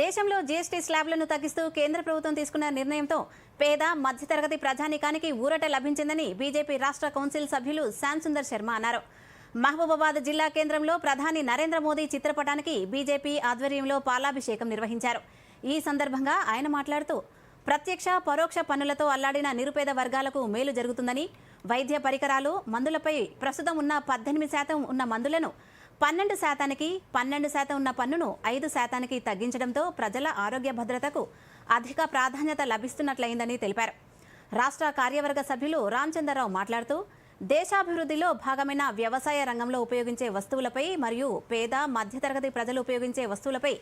దేశంలో జీఎస్టీ స్లాబ్లను తగ్గిస్తూ కేంద్ర ప్రభుత్వం తీసుకున్న నిర్ణయంతో పేద మధ్యతరగతి ప్రజానికానికి ఊరట లభించిందని బీజేపీ రాష్ట్ర కౌన్సిల్ సభ్యులు శ్యామ్ సుందర్ శర్మ అన్నారు. మహబూబాబాద్ జిల్లా కేంద్రంలో ప్రధాని నరేంద్ర మోదీ చిత్రపటానికి బీజేపీ ఆధ్వర్యంలో పాలాభిషేకం నిర్వహించారు. ఈ సందర్భంగా ఆయన మాట్లాడుతూ ప్రత్యక్ష పరోక్ష పన్నులతో అల్లాడిన నిరుపేద వర్గాలకు మేలు జరుగుతుందని వైద్య పరికరాలు మందులపై ప్రస్తుతం ఉన్న పద్దెనిమిది శాతం ఉన్న మందులను పన్నెండు శాతానికి పన్నెండు శాతం ఉన్న పన్నును ఐదు శాతానికి తగ్గించడంతో ప్రజల ఆరోగ్య భద్రతకు అధిక ప్రాధాన్యత లభిస్తున్నట్లయిందని తెలిపారు. రాష్ట్ర కార్యవర్గ సభ్యులు రామచంద్రరావు మాట్లాడుతూ దేశాభివృద్ధిలో భాగమైన వ్యవసాయ రంగంలో ఉపయోగించే వస్తువులపై మరియు పేద మధ్యతరగతి ప్రజలు ఉపయోగించే వస్తువులపై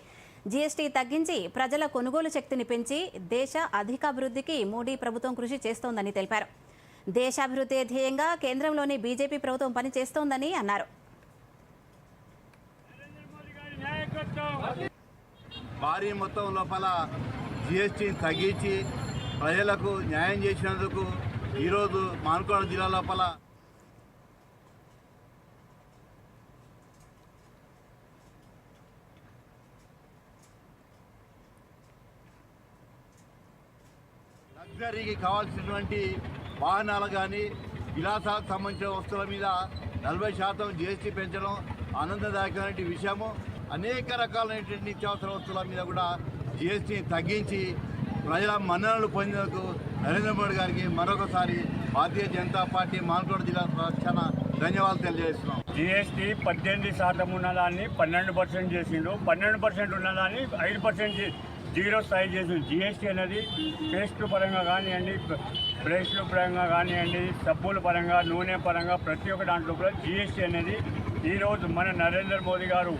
జీఎస్టీ తగ్గించి ప్రజల కొనుగోలు శక్తిని పెంచి దేశ అధికాభివృద్ధికి మోడీ ప్రభుత్వం కృషి చేస్తోందని తెలిపారు. దేశాభివృద్ధి ధ్యేయంగా కేంద్రంలోని బీజేపీ ప్రభుత్వం పనిచేస్తోందని అన్నారు. భారీ మొత్తం లోపల జిఎస్టీని తగ్గించి ప్రజలకు న్యాయం చేసినందుకు ఈరోజు మానుకోడ జిల్లా లోపల లగ్జరీకి కావాల్సినటువంటి వాహనాలు కానీ విలాసాలకు సంబంధించిన వస్తువుల మీద నలభై శాతం జిఎస్టీ పెంచడం ఆనందదాయకమైన విషయము. అనేక రకాలైనటువంటి నిత్యావసర వస్తువుల మీద కూడా జిఎస్టీని తగ్గించి ప్రజల మన్ననలు పొందేందుకు నరేంద్ర మోడీ గారికి మరొకసారి భారతీయ జనతా పార్టీ మానకోట జిల్లా పక్షాన ధన్యవాదాలు తెలియజేస్తున్నాం. జిఎస్టీ పద్దెనిమిది శాతం ఉన్నదాన్ని పన్నెండు పర్సెంట్ చేసిండు పన్నెండు పర్సెంట్ ఉన్నదాన్ని ఐదు పర్సెంట్ జీరో స్థాయి చేసి జిఎస్టీ అనేది పేస్ట్ పరంగా కానివ్వండి బ్రష్ల పరంగా కానివ్వండి సబ్బుల పరంగా నూనె పరంగా ప్రతి ఒక్క దాంట్లో కూడా జిఎస్టీ అనేది ఈరోజు మన నరేంద్ర మోదీ గారు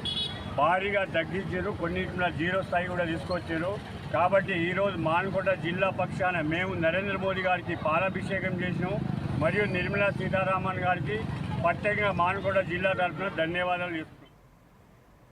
భారీగా తగ్గించారు. కొన్నింటిలో జీరో స్థాయి కూడా తీసుకొచ్చారు. కాబట్టి ఈరోజు మానకోట జిల్లా పక్షాన మేము నరేంద్ర మోదీ గారికి పాలాభిషేకం చేసినాం. మరియు నిర్మలా సీతారామన్ గారికి ప్రత్యేకంగా మానకోట జిల్లా తరఫున ధన్యవాదాలు చెప్తున్నాం